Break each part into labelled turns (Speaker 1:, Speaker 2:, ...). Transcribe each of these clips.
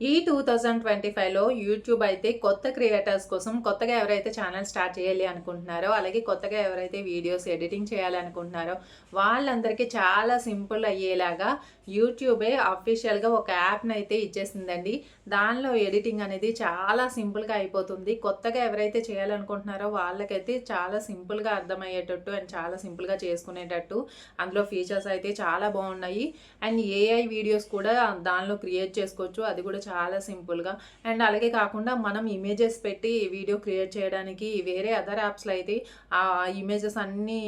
Speaker 1: ఈ two thousand twenty ఫైవ్లో YouTube అయితే కొత్త క్రియేటర్స్ కోసం కొత్తగా ఎవరైతే ఛానల్ స్టార్ట్ చేయాలి అనుకుంటున్నారో అలాగే కొత్తగా ఎవరైతే వీడియోస్ ఎడిటింగ్ చేయాలి అనుకుంటున్నారో వాళ్ళందరికీ చాలా సింపుల్ అయ్యేలాగా యూట్యూబే అఫీషియల్గా ఒక యాప్ని అయితే ఇచ్చేసిందండి. దానిలో ఎడిటింగ్ అనేది చాలా సింపుల్గా అయిపోతుంది. కొత్తగా ఎవరైతే చేయాలనుకుంటున్నారో వాళ్ళకైతే చాలా సింపుల్గా అర్థమయ్యేటట్టు అండ్ చాలా సింపుల్గా చేసుకునేటట్టు అందులో ఫీచర్స్ అయితే చాలా బాగున్నాయి. అండ్ ఏఐ వీడియోస్ కూడా దానిలో క్రియేట్ చేసుకోవచ్చు. అది కూడా చాలా సింపుల్గా. అండ్ అలాగే కాకుండా మనం ఇమేజెస్ పెట్టి వీడియో క్రియేట్ చేయడానికి వేరే అదర్ యాప్స్లో అయితే ఆ ఇమేజెస్ అన్నీ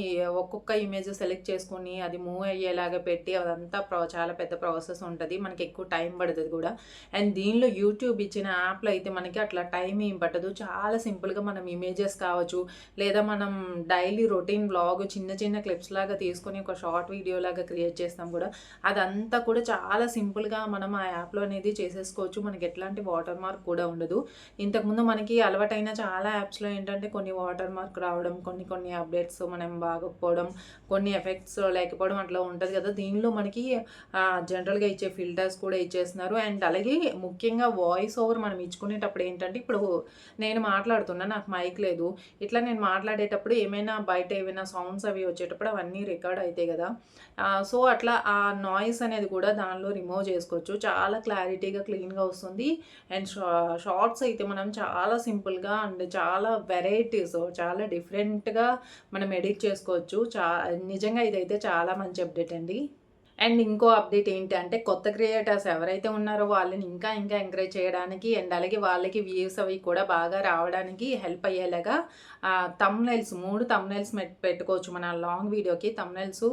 Speaker 1: ఒక్కొక్క ఇమేజ్ సెలెక్ట్ చేసుకొని అది మూవ్ అయ్యేలాగా పెట్టి అదంతా ప్రో చాలా పెద్ద ప్రాసెస్ ఉంటుంది. మనకి ఎక్కువ టైం పడుతుంది కూడా. అండ్ దీనిలో యూట్యూబ్ ఇచ్చిన యాప్లో అయితే మనకి అట్లా టైం ఏం పట్టదు. చాలా సింపుల్గా మనం ఇమేజెస్ కావచ్చు లేదా మనం డైలీ రొటీన్ బ్లాగ్ చిన్న చిన్న క్లిప్స్ లాగా తీసుకొని ఒక షార్ట్ వీడియో లాగా క్రియేట్ చేస్తాం కూడా. అదంతా కూడా చాలా సింపుల్గా మనం ఆ యాప్లో అనేది చేసేసుకోవచ్చు. మనకి ఎట్లాంటి వాటర్ మార్క్ కూడా ఉండదు. ఇంతకుముందు మనకి అలవాటైన చాలా యాప్స్లో ఏంటంటే కొన్ని వాటర్ మార్క్ రావడం కొన్ని కొన్ని అప్డేట్స్ మనం బాగోకపోవడం కొన్ని ఎఫెక్ట్స్ లేకపోవడం అట్లా ఉంటుంది కదా. దీనిలో మనకి జనరల్గా ఇచ్చే ఫిల్టర్స్ కూడా ఇచ్చేస్తున్నారు. అండ్ అలాగే ముఖ్యంగా వాయిస్ ఓవర్ మనం ఇచ్చుకునేటప్పుడు ఏంటంటే ఇప్పుడు నేను మాట్లాడుతున్నా నాకు మైక్ లేదు. ఇట్లా నేను మాట్లాడేటప్పుడు ఏమైనా బయట ఏమైనా సౌండ్స్ అవి వచ్చేటప్పుడు అవన్నీ రికార్డ్ అవుతాయి కదా. సో అట్లా ఆ నాయిస్ అనేది కూడా దానిలో రిమూవ్ చేసుకోవచ్చు. చాలా క్లారిటీగా క్లీన్గా వస్తుంది. అండ్ షార్ట్స్ అయితే మనం చాలా సింపుల్గా అండ్ చాలా వెరైటీస్ చాలా డిఫరెంట్గా మనం ఎడిట్ చేసుకోవచ్చు. చా నిజంగా ఇదైతే చాలా మంచి అప్డేట్ అండి. అండ్ ఇంకో అప్డేట్ ఏంటి అంటే కొత్త క్రియేటర్స్ ఎవరైతే ఉన్నారో వాళ్ళని ఇంకా ఇంకా ఎంకరేజ్ చేయడానికి అండ్ అలాగే వాళ్ళకి వ్యూస్ అవి కూడా బాగా రావడానికి హెల్ప్ అయ్యేలాగా తమ్నైల్స్ మూడు తమ్నైల్స్ పెట్టుకోవచ్చు. మన లాంగ్ వీడియోకి తమ్నైల్స్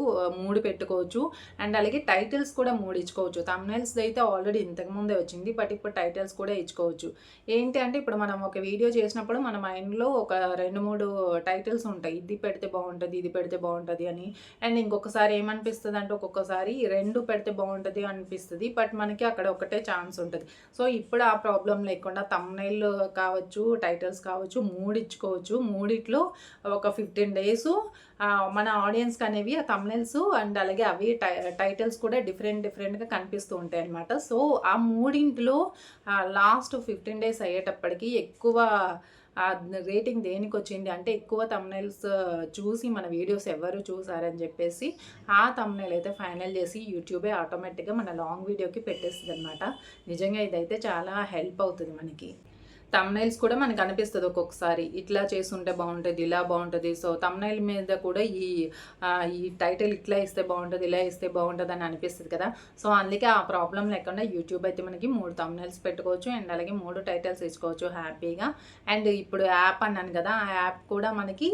Speaker 1: మూడు పెట్టుకోవచ్చు. అండ్ అలాగే టైటిల్స్ కూడా మూడు ఇచ్చుకోవచ్చు. తమ్నైల్స్ అయితే ఆల్రెడీ ఇంతకుముందే వచ్చింది బట్ ఇప్పుడు టైటిల్స్ కూడా ఇచ్చుకోవచ్చు. ఏంటి అంటే ఇప్పుడు మనం ఒక వీడియో చేసినప్పుడు మన మైండ్లో ఒక రెండు మూడు టైటిల్స్ ఉంటాయి. ఇది పెడితే బాగుంటుంది ఇది పెడితే బాగుంటుంది అని. అండ్ ఇంకొకసారి ఏమనిపిస్తుంది అంటే ఒక్కొక్కసారి రెండు పెడితే బాగుంటుంది అనిపిస్తుంది బట్ మనకి అక్కడ ఒకటే ఛాన్స్ ఉంటుంది. సో ఇప్పుడు ఆ ప్రాబ్లం లేకుండా తమ్నైల్ కావచ్చు టైటిల్స్ కావచ్చు మూడిచ్చుకోవచ్చు. మూడిట్లో ఒక ఫిఫ్టీన్ డేస్ మన ఆడియన్స్కి అనేవి ఆ తమ్నైల్స్ అండ్ అలాగే అవి టై టైటిల్స్ కూడా డిఫరెంట్ డిఫరెంట్గా కనిపిస్తూ ఉంటాయి అనమాట సో ఆ మూడింటిలో లాస్ట్ ఫిఫ్టీన్ డేస్ అయ్యేటప్పటికి ఎక్కువ రేటింగ్ దేనికి వచ్చింది అంటే ఎక్కువ తమ్నైల్స్ చూసి మన వీడియోస్ ఎవరు చూసారని చెప్పేసి ఆ తమ్నైల్ అయితే ఫైనల్ చేసి యూట్యూబే ఆటోమేటిక్గా మన లాంగ్ వీడియోకి పెట్టేస్తుంది అనమాట నిజంగా ఇదైతే చాలా హెల్ప్ అవుతుంది మనకి. తమ్నైల్స్ కూడా మనకు అనిపిస్తుంది ఒక్కొక్కసారి. ఇట్లా చేస్తుంటే బాగుంటుంది ఇలా బాగుంటుంది. సో తమ్నైల్ మీద కూడా ఈ ఈ టైటిల్ ఇట్లా ఇస్తే బాగుంటుంది ఇలా ఇస్తే బాగుంటుంది అని అనిపిస్తుంది కదా. సో అందుకే ఆ ప్రాబ్లం లేకుండా యూట్యూబ్ అయితే మనకి మూడు తమ్నైల్స్ పెట్టుకోవచ్చు అండ్ అలాగే మూడు టైటిల్స్ ఇచ్చుకోవచ్చు హ్యాపీగా. అండ్ ఇప్పుడు యాప్ అన్నాను కదా ఆ యాప్ కూడా మనకి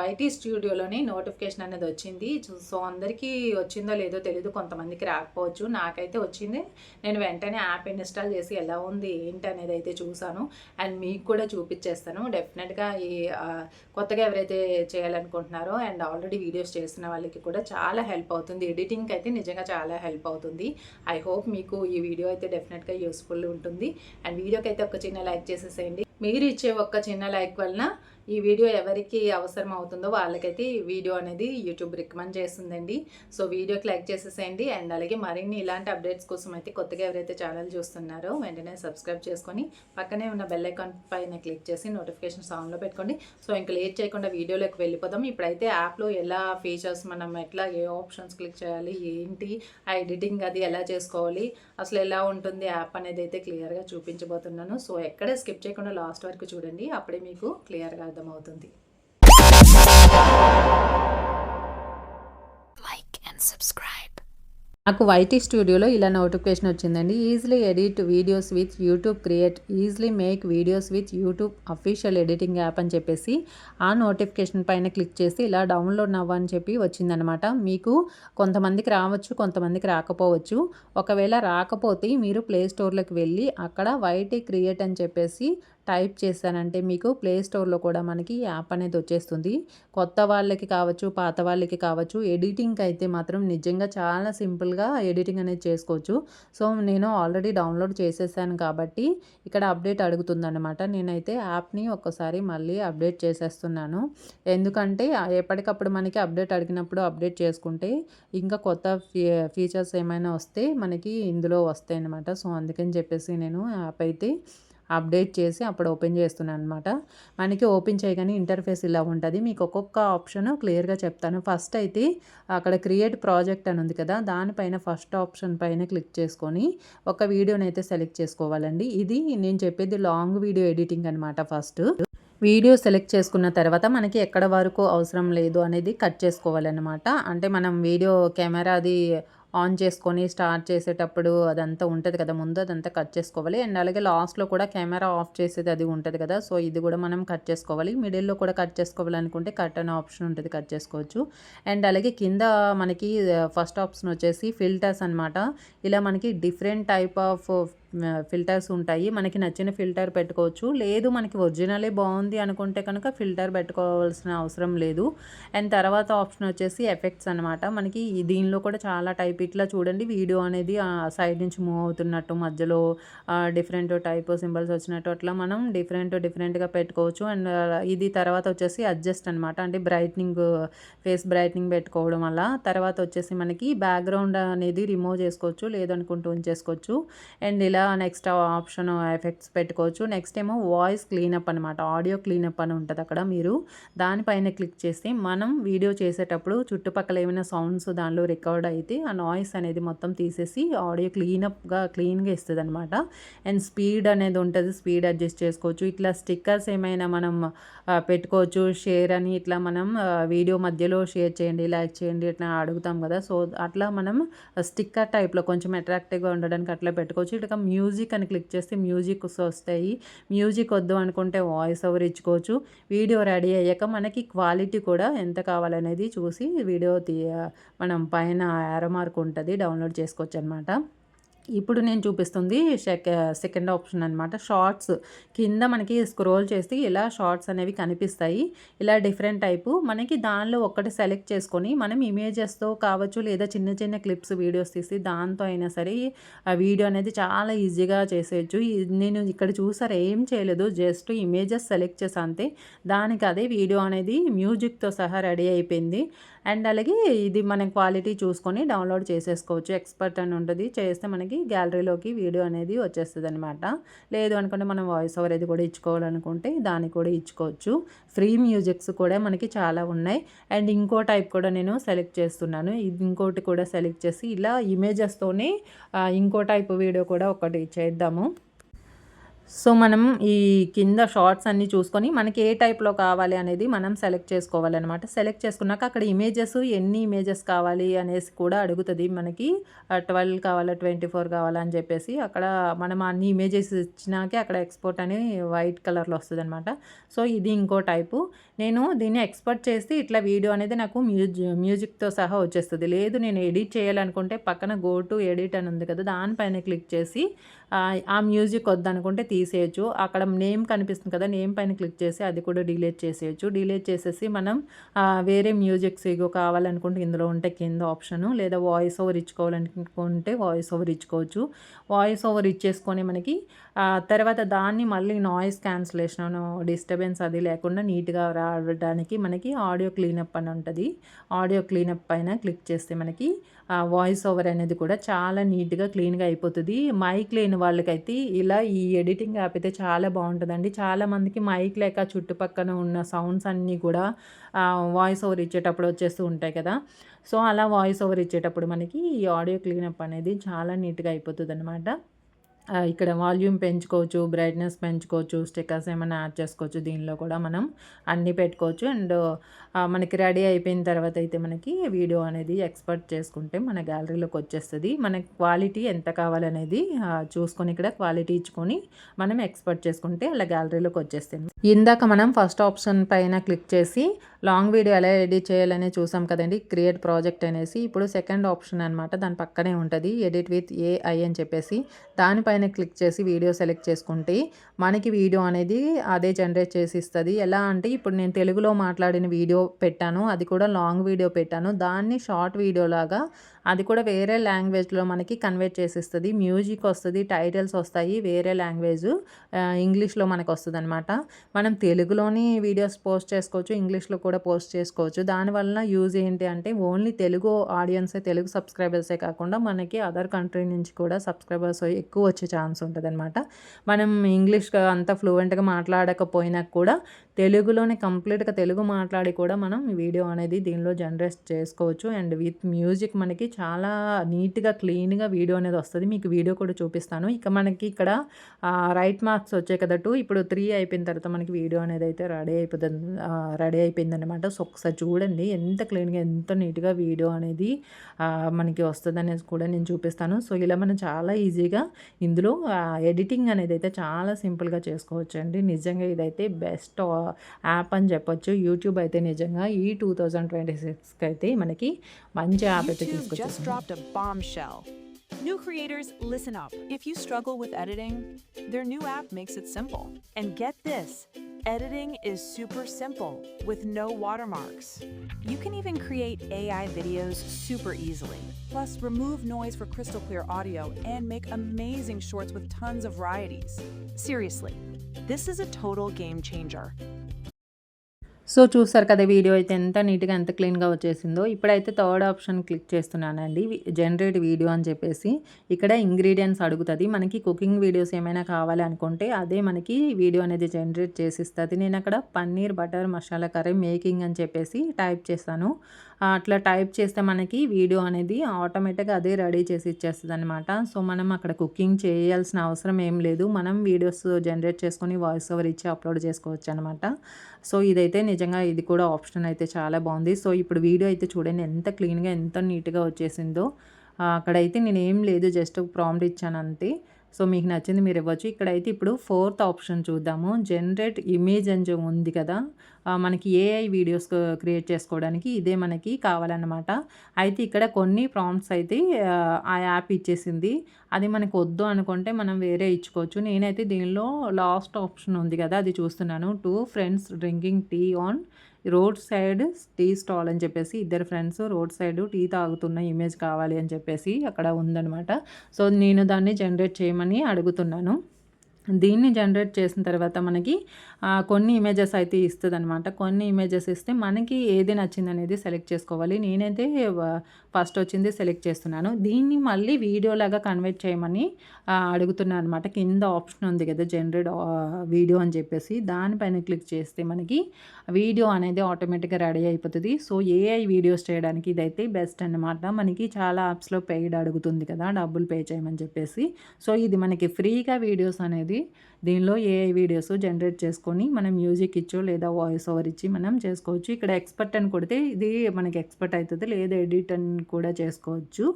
Speaker 1: వైటీ స్టూడియోలోని నోటిఫికేషన్ అనేది వచ్చింది. సో అందరికీ వచ్చిందో లేదో తెలియదు కొంతమందికి రాకపోవచ్చు. నాకైతే వచ్చింది. నేను వెంటనే యాప్ ఇన్స్టాల్ చేసి ఎలా ఉంది ఏంటి అనేది అయితే చూసాను. చేస్తాను. అండ్ మీకు కూడా చూపించేస్తాను డెఫినెట్గా ఈ కొత్తగా ఎవరైతే చేయాలనుకుంటున్నారో అండ్ ఆల్రెడీ వీడియోస్ చేసిన వాళ్ళకి కూడా చాలా హెల్ప్ అవుతుంది. ఎడిటింగ్కి అయితే నిజంగా చాలా హెల్ప్ అవుతుంది. ఐ హోప్ మీకు ఈ వీడియో అయితే డెఫినెట్గా యూస్ఫుల్ ఉంటుంది. అండ్ వీడియోకి అయితే ఒక చిన్న లైక్ చేసేసేయండి. మీరు ఇచ్చే ఒక్క చిన్న లైక్ వలన ఈ వీడియో ఎవరికి అవసరం అవుతుందో వాళ్ళకైతే ఈ వీడియో అనేది యూట్యూబ్ రికమెండ్ చేస్తుందండి. సో వీడియోకి లైక్ చేసేసేయండి. అండ్ అలాగే మరిన్ని ఇలాంటి అప్డేట్స్ కోసం అయితే కొత్తగా ఎవరైతే ఛానల్ చూస్తున్నారో వెంటనే సబ్స్క్రైబ్ చేసుకొని పక్కనే ఉన్న బెల్ ఐకాన్ పైన క్లిక్ చేసి నోటిఫికేషన్స్ ఆన్లో పెట్టుకోండి. సో ఇంకా లేట్ చేయకుండా వీడియోలోకి వెళ్ళిపోదాం. ఇప్పుడైతే యాప్లో ఎలా ఫీచర్స్ మనం ఎట్లా ఏ ఆప్షన్స్ క్లిక్ చేయాలి ఏంటి ఆ ఎడిటింగ్ అది ఎలా చేసుకోవాలి అసలు ఎలా ఉంటుంది యాప్ అనేది అయితే క్లియర్గా చూపించబోతున్నాను. సో ఎక్కడ స్కిప్ చేయకుండా లాస్ట్ వరకు చూడండి. అప్పుడే మీకు క్లియర్గా అర్థమవుతుంది.
Speaker 2: And subscribe.
Speaker 1: నాకు వైటీ స్టూడియోలో ఇలా నోటిఫికేషన్ వచ్చిందండి. Easily edit videos with YouTube create easily make videos with YouTube official editing app అని చెప్పేసి ఆ నోటిఫికేషన్ పైన క్లిక్ చేసి ఇలా డౌన్లోడ్ అవ్వని చెప్పి వచ్చిందనమాట మీకు కొంతమందికి రావచ్చు కొంతమందికి రాకపోవచ్చు. ఒకవేళ రాకపోతే మీరు ప్లే స్టోర్లోకి వెళ్ళి అక్కడ వైటీ క్రియేట్ అని చెప్పేసి టైప్ చేశానంటే మీకు ప్లే స్టోర్లో కూడా మనకి యాప్ అనేది వచ్చేస్తుంది. కొత్త వాళ్ళకి కావచ్చు పాత వాళ్ళకి కావచ్చు ఎడిటింగ్కి అయితే మాత్రం నిజంగా చాలా సింపుల్గా ఎడిటింగ్ అనేది చేసుకోవచ్చు. సో నేను ఆల్రెడీ డౌన్లోడ్ చేసేసాను కాబట్టి ఇక్కడ అప్డేట్ అడుగుతుందన్నమాట. నేనైతే యాప్ని ఒక్కసారి మళ్ళీ అప్డేట్ చేసేస్తున్నాను. ఎందుకంటే ఎప్పటికప్పుడు మనకి అప్డేట్ అడిగినప్పుడు అప్డేట్ చేసుకుంటే ఇంకా కొత్త ఫీ ఫీచర్స్ ఏమైనా వస్తే మనకి ఇందులో వస్తాయి అన్నమాట సో అందుకని చెప్పేసి నేను యాప్ అయితే అప్డేట్ చేసి అప్పుడు ఓపెన్ చేస్తున్నాను అనమాట మనకి ఓపెన్ చేయగానే ఇంటర్ఫేస్ ఇలా ఉంటుంది. మీకు ఒక్కొక్క ఆప్షన్ క్లియర్గా చెప్తాను. ఫస్ట్ అయితే అక్కడ క్రియేట్ ప్రాజెక్ట్ అని ఉంది కదా దానిపైన ఫస్ట్ ఆప్షన్ పైన క్లిక్ చేసుకొని ఒక వీడియోని అయితే సెలెక్ట్ చేసుకోవాలండి. ఇది నేను చెప్పేది లాంగ్ వీడియో ఎడిటింగ్ అనమాట ఫస్ట్. వీడియో సెలెక్ట్ చేసుకున్న తర్వాత మనకి ఎక్కడ వరకు అవసరం లేదు అనేది కట్ చేసుకోవాలన్నమాట. అంటే మనం వీడియో కెమెరాది ఆన్ చేసుకొని స్టార్ట్ చేసేటప్పుడు అదంతా ఉంటుంది కదా ముందు అదంతా కట్ చేసుకోవాలి. అండ్ అలాగే లాస్ట్లో కూడా కెమెరా ఆఫ్ చేసేది అది ఉంటుంది కదా సో ఇది కూడా మనం కట్ చేసుకోవాలి. మిడిల్లో కూడా కట్ చేసుకోవాలనుకుంటే కట్ అనే ఆప్షన్ ఉంటుంది కట్ చేసుకోవచ్చు. అండ్ అలాగే కింద మనకి ఫస్ట్ ఆప్షన్ వచ్చేసి ఫిల్టర్స్ అనమాట ఇలా మనకి డిఫరెంట్ టైప్ ఆఫ్ ఫిల్టర్స్ ఉంటాయి. మనకి నచ్చిన ఫిల్టర్ పెట్టుకోవచ్చు. లేదు మనకి ఒరిజినలే బాగుంది అనుకుంటే కనుక ఫిల్టర్ పెట్టుకోవాల్సిన అవసరం లేదు. అండ్ తర్వాత ఆప్షన్ వచ్చేసి ఎఫెక్ట్స్ అనమాట మనకి దీనిలో కూడా చాలా టైప్ ఇట్లా చూడండి. వీడియో అనేది సైడ్ నుంచి మూవ్ అవుతున్నట్టు మధ్యలో డిఫరెంట్ టైప్ సింబల్స్ వచ్చినట్టు అట్లా మనం డిఫరెంట్ డిఫరెంట్గా పెట్టుకోవచ్చు. అండ్ ఇది తర్వాత వచ్చేసి అడ్జస్ట్ అనమాట అంటే బ్రైట్నింగ్ ఫేస్ బ్రైట్నింగ్ పెట్టుకోవడం వల్ల. తర్వాత వచ్చేసి మనకి బ్యాక్గ్రౌండ్ అనేది రిమూవ్ చేసుకోవచ్చు. లేదనుకుంటూ ఉంచేసుకోవచ్చు. అండ్ ఇలా నెక్స్ట్ ఆప్షన్ ఎఫెక్ట్స్ పెట్టుకోవచ్చు. నెక్స్ట్ ఏమో వాయిస్ క్లీనప్ అనమాట ఆడియో క్లీనప్ అని ఉంటుంది అక్కడ మీరు. దానిపైన క్లిక్ చేసి మనం వీడియో చేసేటప్పుడు చుట్టుపక్కల ఏమైనా సౌండ్స్ దానిలో రికార్డ్ అయితే ఆ నాయిస్ అనేది మొత్తం తీసేసి ఆడియో క్లీనప్గా క్లీన్గా ఇస్తుంది అనమాట అండ్ స్పీడ్ అనేది ఉంటుంది. స్పీడ్ అడ్జస్ట్ చేసుకోవచ్చు. ఇట్లా స్టిక్కర్స్ ఏమైనా మనం పెట్టుకోవచ్చు. షేర్ అని ఇట్లా మనం వీడియో మధ్యలో షేర్ చేయండి లైక్ చేయండి ఇట్లా అడుగుతాం కదా. సో అట్లా మనం స్టిక్కర్ టైప్లో కొంచెం అట్రాక్టివ్గా ఉండడానికి అట్లా పెట్టుకోవచ్చు. ఇట్లా మ్యూజిక్ అని క్లిక్ చేస్తే మ్యూజిక్ వస్తాయి. మ్యూజిక్ వద్దు అనుకుంటే వాయిస్ ఓవర్ ఇచ్చుకోవచ్చు. వీడియో రెడీ అయ్యాక మనకి క్వాలిటీ కూడా ఎంత కావాలనేది చూసి వీడియో మనం పైన యారో మార్క్ ఉంటుంది డౌన్లోడ్ చేసుకోవచ్చు అనమాట ఇప్పుడు నేను చూపిస్తుంది సెక సెకండ్ ఆప్షన్ అనమాట షార్ట్స్ కింద మనకి స్క్రోల్ చేస్తే ఇలా షార్ట్స్ అనేవి కనిపిస్తాయి. ఇలా డిఫరెంట్ టైపు. మనకి దానిలో ఒక్కటి సెలెక్ట్ చేసుకొని మనం ఇమేజెస్తో కావచ్చు లేదా చిన్న చిన్న క్లిప్స్ వీడియోస్ తీసి దాంతో అయినా సరే ఆ వీడియో అనేది చాలా ఈజీగా చేసేయచ్చు. నేను ఇక్కడ చూసారు ఏం చేయలేదు. జస్ట్ ఇమేజెస్ సెలెక్ట్ చేసా అంతే. దానికి అదే వీడియో అనేది మ్యూజిక్తో సహా రెడీ అయిపోయింది. అండ్ అలాగే ఇది మనం క్వాలిటీ చూసుకొని డౌన్లోడ్ చేసేసుకోవచ్చు. ఎక్స్పర్ట్ అని ఉంటుంది. చేస్తే మనకి గ్యాలరీలోకి వీడియో అనేది వచ్చేస్తుంది అనమాట లేదు అనుకుంటే మనం వాయిస్ ఓవర్ అది కూడా ఇచ్చుకోవాలనుకుంటే దాన్ని కూడా ఇచ్చుకోవచ్చు. ఫ్రీ మ్యూజిక్స్ కూడా మనకి చాలా ఉన్నాయి. అండ్ ఇంకో టైప్ కూడా నేను సెలెక్ట్ చేస్తున్నాను. ఇది ఇంకోటి కూడా సెలెక్ట్ చేసి ఇలా ఇమేజెస్తోనే ఇంకో టైప్ వీడియో కూడా ఒకటి చేద్దాము. సో మనం ఈ కింద షార్ట్స్ అన్నీ చూసుకొని మనకి ఏ టైప్లో కావాలి అనేది మనం సెలెక్ట్ చేసుకోవాలన్నమాట. సెలెక్ట్ చేసుకున్నాక అక్కడ ఇమేజెస్ ఎన్ని ఇమేజెస్ కావాలి అనేసి కూడా అడుగుతుంది. మనకి ట్వెల్వ్ కావాలా ట్వంటీ ఫోర్ కావాలా అని చెప్పేసి అక్కడ మనం అన్ని ఇమేజెస్ ఇచ్చినాకే అక్కడ ఎక్స్పోర్ట్ అని వైట్ కలర్లో వస్తుంది అనమాట సో ఇది ఇంకో టైపు. నేను దీన్ని ఎక్స్పోర్ట్ చేసి ఇట్లా వీడియో అనేది నాకు మ్యూజి మ్యూజిక్తో సహా వచ్చేస్తుంది. లేదు నేను ఎడిట్ చేయాలనుకుంటే పక్కన గో టు ఎడిట్ అని ఉంది కదా దానిపైన క్లిక్ చేసి ఆ మ్యూజిక్ వద్దనుకుంటే తీసేయచ్చు. అక్కడ నేమ్ కనిపిస్తుంది కదా నేమ్ పైన క్లిక్ చేసి అది కూడా డిలీట్ చేసేయచ్చు. డిలీట్ చేసేసి మనం వేరే మ్యూజిక్స్ ఇగో కావాలనుకుంటే ఇందులో ఉంటే కింద ఆప్షను లేదా వాయిస్ ఓవర్ ఇచ్చుకోవాలనుకుంటే వాయిస్ ఓవర్ ఇచ్చుకోవచ్చు. వాయిస్ ఓవర్ ఇచ్చేసుకొని మనకి తర్వాత దాన్ని మళ్ళీ నాయిస్ క్యాన్సిలేషన్ డిస్టర్బెన్స్ అది లేకుండా నీట్గా రావడానికి మనకి ఆడియో క్లీనప్ అని ఉంటుంది. ఆడియో క్లీనప్ పైన క్లిక్ చేస్తే మనకి వాయిస్ ఓవర్ అనేది కూడా చాలా నీట్గా క్లీన్గా అయిపోతుంది. మైక్ లేని వాళ్ళకైతే ఇలా ఈ ఎడిటింగ్ యాప్ అయితే చాలా బాగుంటుందండి. చాలామందికి మైక్ లేక చుట్టుపక్కన ఉన్న సౌండ్స్ అన్నీ కూడా వాయిస్ ఓవర్ ఇచ్చేటప్పుడు వచ్చేస్తూ ఉంటాయి కదా. సో అలా వాయిస్ ఓవర్ ఇచ్చేటప్పుడు మనకి ఈ ఆడియో క్లీనప్ అనేది చాలా నీట్గా అయిపోతుంది అనమాట ఇక్కడ వాల్యూమ్ పెంచుకోవచ్చు బ్రైట్నెస్ పెంచుకోవచ్చు స్టిక్కర్స్ ఏమైనా యాడ్ చేసుకోవచ్చు దీనిలో కూడా మనం అన్నీ పెట్టుకోవచ్చు. అండ్ మనకి రెడీ అయిపోయిన తర్వాత అయితే మనకి వీడియో అనేది ఎక్స్పర్ట్ చేసుకుంటే మన గ్యాలరీలోకి వచ్చేస్తుంది. మన క్వాలిటీ ఎంత కావాలనేది చూసుకొని ఇక్కడ క్వాలిటీ ఇచ్చుకొని మనం ఎక్స్పర్ట్ చేసుకుంటే అలా గ్యాలరీలోకి వచ్చేస్తుంది. ఇందాక మనం ఫస్ట్ ఆప్షన్ పైన క్లిక్ చేసి లాంగ్ వీడియో ఎలా ఎడిట్ చేయాలనే చూసాం కదండి. క్రియేట్ ప్రాజెక్ట్ అనేసి ఇప్పుడు సెకండ్ ఆప్షన్ అనమాట దాని పక్కనే ఉంటుంది. ఎడిట్ విత్ ఏఐ అని చెప్పేసి. దానిపైన క్లిక్ చేసి వీడియో సెలెక్ట్ చేసుకుంటే మనకి వీడియో అనేది అదే జనరేట్ చేసి ఇస్తుంది ఎలా అంటే ఇప్పుడు నేను తెలుగులో మాట్లాడిన వీడియో పెట్టాను. అది కూడా లాంగ్ వీడియో పెట్టాను. దాన్ని షార్ట్ వీడియో లాగా అది కూడా వేరే లాంగ్వేజ్లో మనకి కన్వర్ట్ చేసిస్తుంది. మ్యూజిక్ వస్తుంది టైటిల్స్ వస్తాయి వేరే లాంగ్వేజ్ ఇంగ్లీష్లో మనకు వస్తుంది అనమాట మనం తెలుగులోని వీడియోస్ పోస్ట్ చేసుకోవచ్చు ఇంగ్లీష్లో కూడా పోస్ట్ చేసుకోవచ్చు. దానివల్ల యూజ్ ఏంటి అంటే ఓన్లీ తెలుగు ఆడియన్సే తెలుగు సబ్స్క్రైబర్సే కాకుండా మనకి అదర్ కంట్రీ నుంచి కూడా సబ్స్క్రైబర్స్ ఎక్కువ వచ్చే ఛాన్స్ ఉంటుంది అనమాట మనం ఇంగ్లీష్ అంత ఫ్లూయెంట్గా మాట్లాడకపోయినా కూడా తెలుగులోనే కంప్లీట్గా తెలుగు మాట్లాడి కూడా మనం వీడియో అనేది దీనిలో జనరేట్ చేసుకోవచ్చు. అండ్ విత్ మ్యూజిక్ మనకి చాలా నీట్గా క్లీన్గా వీడియో అనేది వస్తుంది. మీకు వీడియో కూడా చూపిస్తాను. ఇక మనకి ఇక్కడ రైట్ మార్క్స్ వచ్చాయి కదా టూ. ఇప్పుడు త్రీ అయిపోయిన తర్వాత మనకి వీడియో అనేది అయితే రెడీ అయిపోతుంది. రెడీ అయిపోయింది అనమాట సో ఒకసారి చూడండి. ఎంత క్లీన్గా ఎంత నీట్గా వీడియో అనేది మనకి వస్తుంది అనేది కూడా నేను చూపిస్తాను. సో ఇలా మనం చాలా ఈజీగా ఇందులో ఎడిటింగ్ అనేది అయితే చాలా సింపుల్గా చేసుకోవచ్చు అండి నిజంగా ఇదైతే బెస్ట్ యాప్ అని చెప్పొచ్చు. యూట్యూబ్ అయితే నిజంగా ఈ టూ థౌజండ్ ట్వంటీ సిక్స్కి అయితే మనకి మంచి యాప్ అయితే
Speaker 2: YouTube just dropped a bombshell. New creators, listen up. If you struggle with editing, their new app makes it simple. And get this editing is super simple with no watermarks. You can even create AI videos super easily. Plus, remove noise for crystal clear audio and make amazing shorts with tons of varieties. Seriously, this is a total game changer.
Speaker 1: So చూస్తారు కదా video అయితే ఎంత నీట్గా ఎంత క్లీన్గా వచ్చేసిందో. ఇప్పుడైతే third option click చేస్తున్నానండి. జనరేట్ వీడియో అని చెప్పేసి ఇక్కడ ఇంగ్రీడియంట్స్ అడుగుతుంది. మనకి కుకింగ్ వీడియోస్ ఏమైనా కావాలి అనుకుంటే అదే మనకి వీడియో అనేది జనరేట్ చేసిస్తుంది నేను అక్కడ paneer butter masala curry making అని చెప్పేసి టైప్ చేస్తాను అట్లా టైప్ చేస్తే మనకి వీడియో అనేది ఆటోమేటిక్గా అదే రెడీ చేసి ఇచ్చేస్తుంది అనమాట సో మనం అక్కడ కుకింగ్ చేయాల్సిన అవసరం ఏం లేదు. మనం వీడియోస్ జనరేట్ చేసుకొని వాయిస్ ఓవర్ ఇచ్చి అప్లోడ్ చేసుకోవచ్చు అనమాట సో ఇదైతే నిజంగా ఇది కూడా ఆప్షన్ అయితే చాలా బాగుంది. సో ఇప్పుడు వీడియో అయితే చూడండి ఎంత క్లీన్గా ఎంత నీట్గా వచ్చేసిందో. అక్కడైతే నేనేం లేదు జస్ట్ ప్రాంప్ట్ ఇచ్చాను అంతే. సో మీకు నచ్చింది మీరు ఇవ్వచ్చు. ఇక్కడైతే ఇప్పుడు ఫోర్త్ ఆప్షన్ చూద్దాము. జనరేట్ ఇమేజ్ అని ఉంది కదా. మనకి ఏఐ వీడియోస్ క్రియేట్ చేసుకోవడానికి ఇదే మనకి కావాలన్నమాట. అయితే ఇక్కడ కొన్ని ప్రాంప్ట్స్ అయితే ఆ యాప్ ఇచ్చేసింది. అది మనకు వద్దు అనుకుంటే మనం వేరే ఇచ్చుకోవచ్చు. నేనైతే దీనిలో లాస్ట్ ఆప్షన్ ఉంది కదా అది చూస్తున్నాను. Two friends drinking tea on road side tea stall అని చెప్పేసి ఇద్దరు ఫ్రెండ్స్ రోడ్ సైడ్ టీ తాగుతున్న ఇమేజ్ కావాలి అని చెప్పేసి అక్కడ ఉందనమాట సో నేను దాన్ని జనరేట్ చేయమని అడుగుతున్నాను. దీన్ని జనరేట్ చేసిన తర్వాత మనకి కొన్ని ఇమేజెస్ అయితే ఇస్తుంది అనమాట కొన్ని ఇమేజెస్ ఇస్తే మనకి ఏది నచ్చింది అనేది సెలెక్ట్ చేసుకోవాలి. నేనైతే ఫస్ట్ వచ్చింది సెలెక్ట్ చేస్తున్నాను. దీన్ని మళ్ళీ వీడియోలాగా కన్వర్ట్ చేయమని అడుగుతున్నాను అనమాట కింద ఆప్షన్ ఉంది కదా జనరేట్ వీడియో అని చెప్పేసి. దానిపైన క్లిక్ చేస్తే మనకి వీడియో అనేది ఆటోమేటిక్గా రెడీ అయిపోతుంది. సో ఏఐ వీడియోస్ చేయడానికి ఇదైతే బెస్ట్ అనమాట మనకి చాలా యాప్స్లో పెయిడ్ అడుగుతుంది కదా డబ్బులు పే చేయమని చెప్పేసి. సో ఇది మనకి ఫ్రీగా వీడియోస్ అనేది దీనిలో ఏఐ వీడియోస్ జనరేట్ చేసుకొని మనం మ్యూజిక్ ఇచ్చో లేదా వాయిస్ ఓవర్ ఇచ్చి మనం చేసుకోవచ్చు. ఇక్కడ ఎక్స్పర్ట్ అని కొడితే ఇది మనకి ఎక్స్పర్ట్ అవుతుంది. లేదా ఎడిట్ అని కూడా చేసుకోవచ్చు.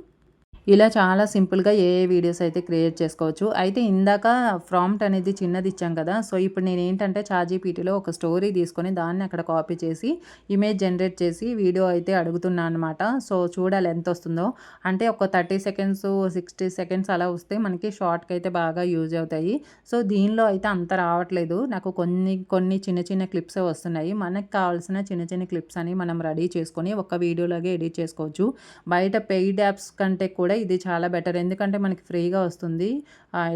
Speaker 1: ఇలా చాలా సింపుల్గా ఏ ఏ వీడియోస్ అయితే క్రియేట్ చేసుకోవచ్చు. అయితే ఇందాక ఫ్రాంప్ట్ అనేది చిన్నది ఇచ్చాం కదా సో ఇప్పుడు నేను ఏంటంటే చార్జీపీటీలో ఒక స్టోరీ తీసుకొని దాన్ని అక్కడ కాపీ చేసి ఇమేజ్ జనరేట్ చేసి వీడియో అయితే అడుగుతున్నాను అనమాట సో చూడాలి ఎంత వస్తుందో. అంటే ఒక థర్టీ సెకండ్స్ సిక్స్టీ సెకండ్స్ అలా వస్తే మనకి షార్ట్కి అయితే బాగా యూజ్ అవుతాయి. సో దీనిలో అయితే అంత రావట్లేదు. నాకు కొన్ని కొన్ని చిన్న చిన్న క్లిప్స్ వస్తున్నాయి. మనకు కావాల్సిన చిన్న చిన్న క్లిప్స్ అని మనం రెడీ చేసుకొని ఒక వీడియోలాగే ఎడిట్ చేసుకోవచ్చు. బయట పెయిడ్ యాప్స్ కంటే కూడా కూడా ఇది చాలా బెటర్. ఎందుకంటే మనకి ఫ్రీగా వస్తుంది.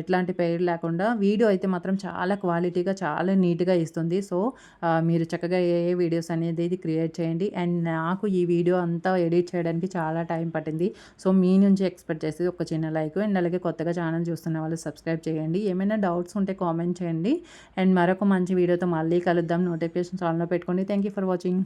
Speaker 1: ఎట్లాంటి పేరు లేకుండా వీడియో అయితే మాత్రం చాలా క్వాలిటీగా చాలా నీట్గా ఇస్తుంది. సో మీరు చక్కగా ఏ ఏ వీడియోస్ అనేది ఇది క్రియేట్ చేయండి. అండ్ నాకు ఈ వీడియో అంతా ఎడిట్ చేయడానికి చాలా టైం పట్టింది. సో మీ నుంచి ఎక్స్పెక్ట్ చేసేది ఒక చిన్న లైక్ అండ్ అలాగే కొత్తగా ఛానల్ చూస్తున్న వాళ్ళు సబ్స్క్రైబ్ చేయండి. ఏమైనా డౌట్స్ ఉంటే కామెంట్ చేయండి. అండ్ మరొక మంచి వీడియోతో మళ్ళీ కలుద్దాం. నోటిఫికేషన్స్ ఆన్లో పెట్టుకోండి. Thank you for watching.